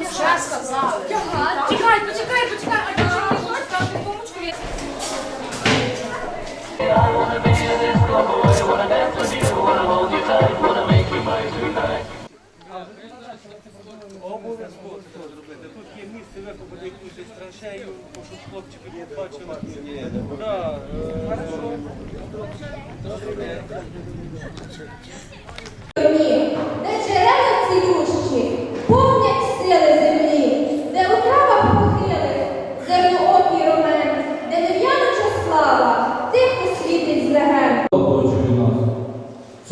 Вже сказали. Чекай, почекай, почекай, а ти чого не хочеш ставити? Обов'язково це зробити. Тут є місце викопати якусь траншею, щоб хлопчики не бачили. Так, хорошо. Де джерела цілюшні?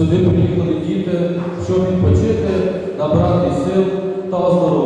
Сюди приїхали діти, щоб відпочити, набрати сил та оздоровити.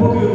bugün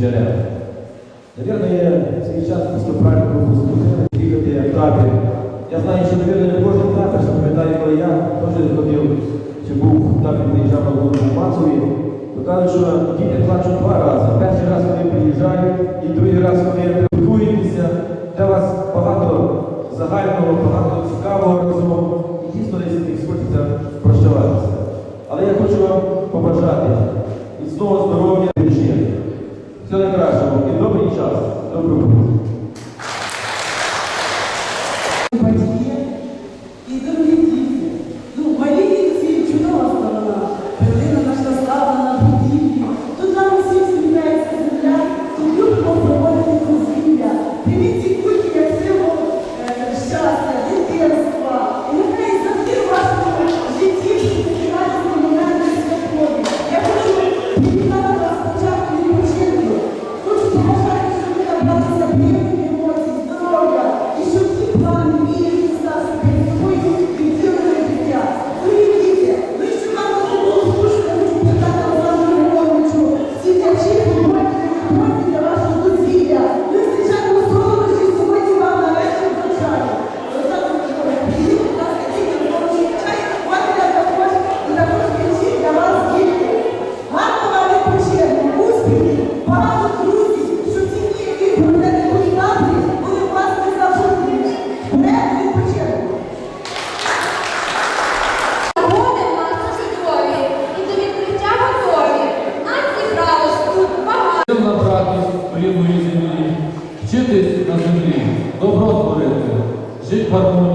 джерел. Навірно, я цей час просто правильно пропустив, їхати як табір. Я знаю, що, навірно, не кожен табір, що пам'ятаю, коли я теж já, é o формує.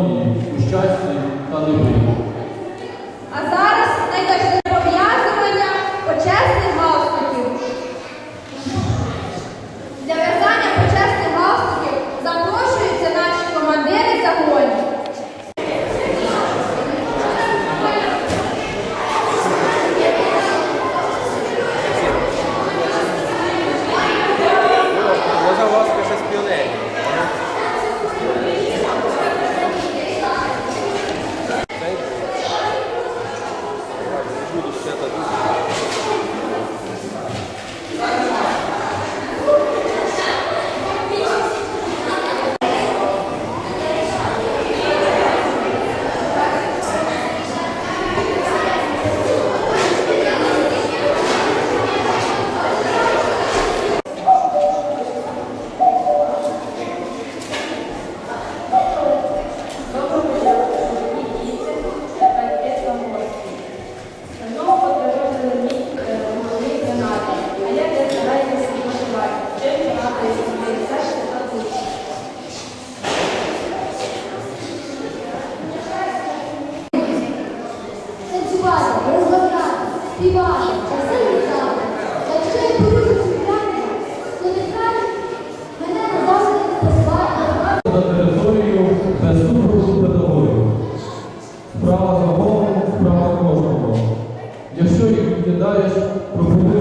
melhores para.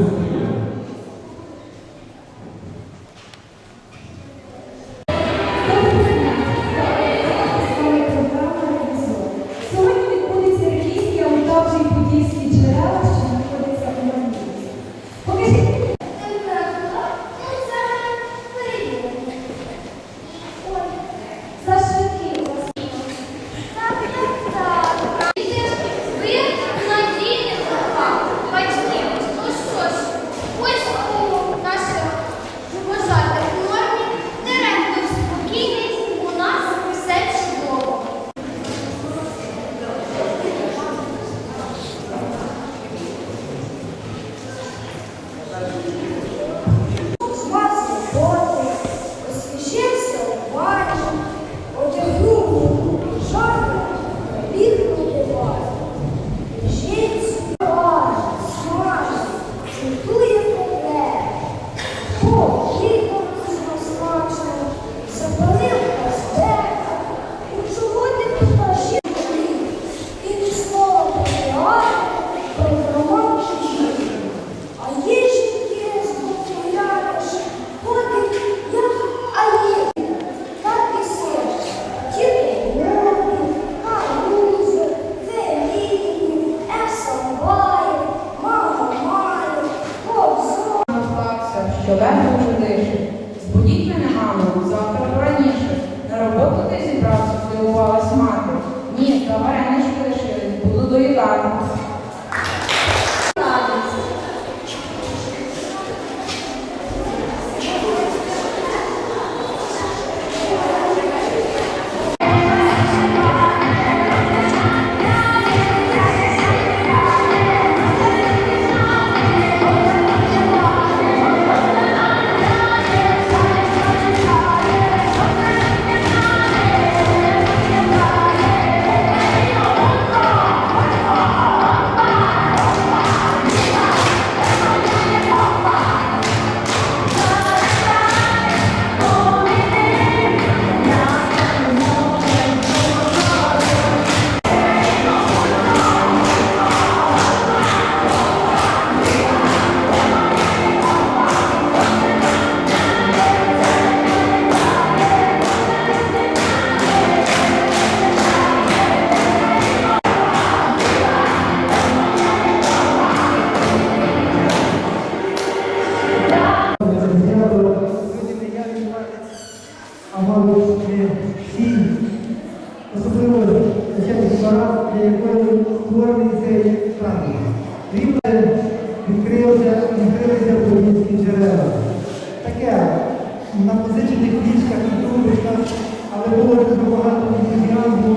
Але було дуже багато ентузіазму.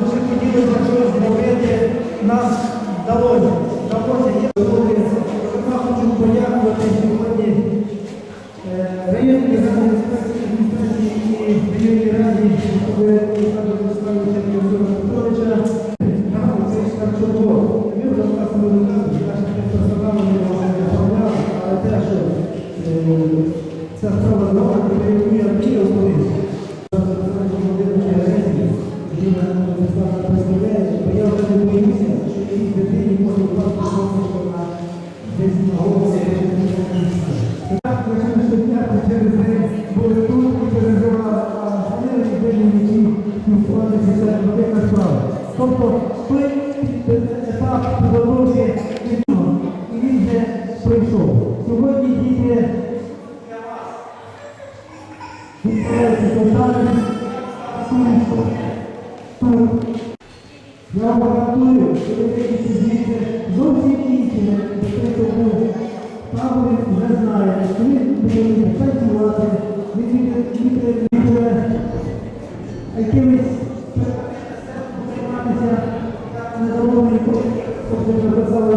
Дуже хотілося щось зробити, нас вдалося. Вдалося, є добре. Я хочу подякувати сьогодні е, районній адміністрації і раді, щоб Олександра Владиславовича Петровича ж чудово. Ми вже власне не оформляли, але те, що е, ця справа нова, перейменує Андрій особисто. секретарь Сумського. Тут я гарантую, що ви вийдете звідти зовсім іншими, який то був. Павло вже знає, що він буде працювати, він буде якимись займатися незадоволеним, тобто написав